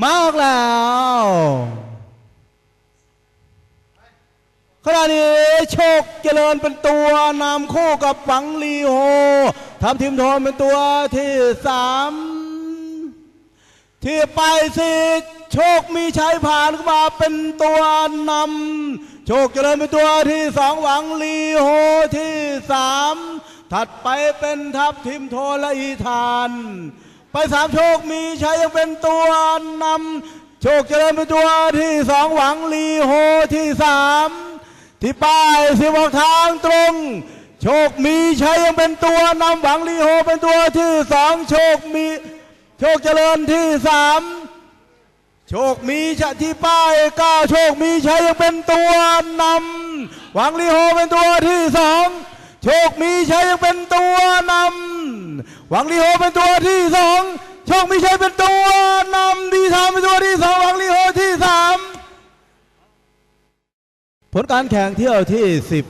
มาออกแล้วขณะนี้โชคเจริญเป็นตัวนำคู่กับฝังลีโฮทำทีมโทนเป็นตัวที่สามที่ไปสิโชคมีชัยผ่านเข้ามาเป็นตัวนำโชคเจริญเป็นตัวที่สองหวังลีโฮที่สามถัดไปเป็นทัพทีมโทนและอีธาน ไปสามโชคมีชัยยังเป็นตัวนำโชคเจริญเป็นตัวที่สองหวังลีโฮที่สามที่ป้ายสิบอกทางตรง โชคมีชัยยังเป็นตัวนำหวังลีโฮเป็นตัวที่สองโชคมีโชคเจริญที่สามโชคมีชะที่ป้ายเก้าโชคมีชัยยังเป็นตัวนำหวังลีโฮเป็นตัวที่สองโชคมีชัยยังเป็นตัวนำหวังลีโฮเป็นตัวที่สอง โชคมีชัยเป็นตัวนำดีทามเป็นตัวที่สองหวังลีโฮที่สามผลการแข่งเที่ยวที่สิบ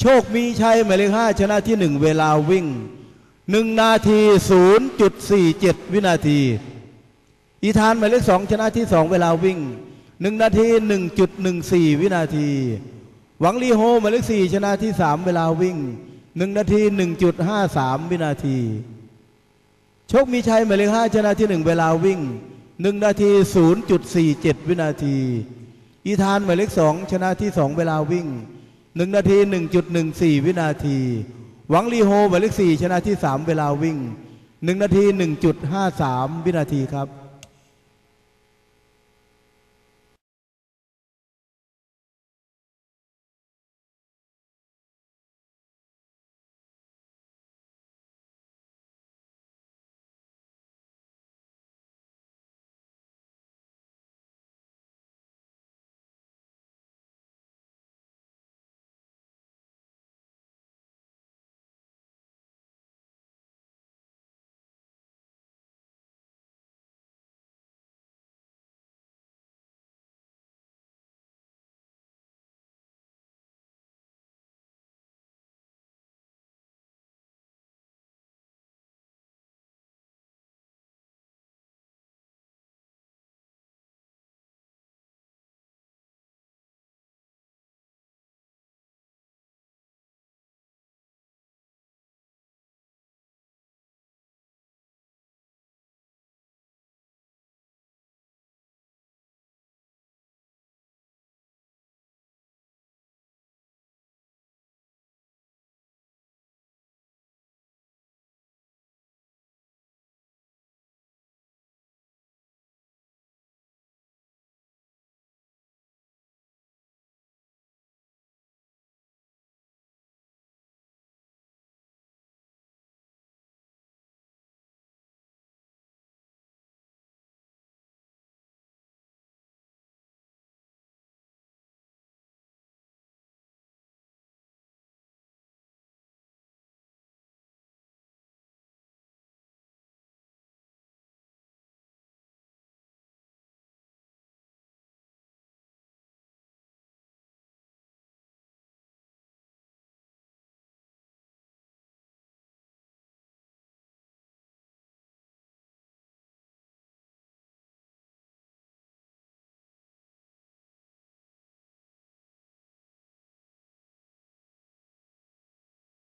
โชคมีชัยหมายเลขห้าชนะที่หนึ่งเวลาวิ่งหนึ่งนาทีศูนย์จุดสี่เจ็ดวินาที อีธานหมายเลขสองชนะที่สองเวลาวิ่งหนึ่งนาทีหนึ่งจุดหนึ่งสี่วินาที หวังลีโฮหมายเลขสี่ชนะที่สามเวลาวิ่งหนึ่งนาทีหนึ่งจุดห้าสามวินาที โชคมีชัยหมายเลขห้าชนะที่หนึ่งเวลาวิ่งหนึ่งนาทีศูนย์จุดสี่เจ็ดวินาที อีธานหมายเลขสองชนะที่สองเวลาวิ่งหนึ่งนาทีหนึ่งจุดหนึ่งสี่วินาที หวังลีโฮหมายเลขสี่ชนะที่สามเวลาวิ่งหนึ่งนาทีหนึ่งจุดห้าสามวินาทีครับ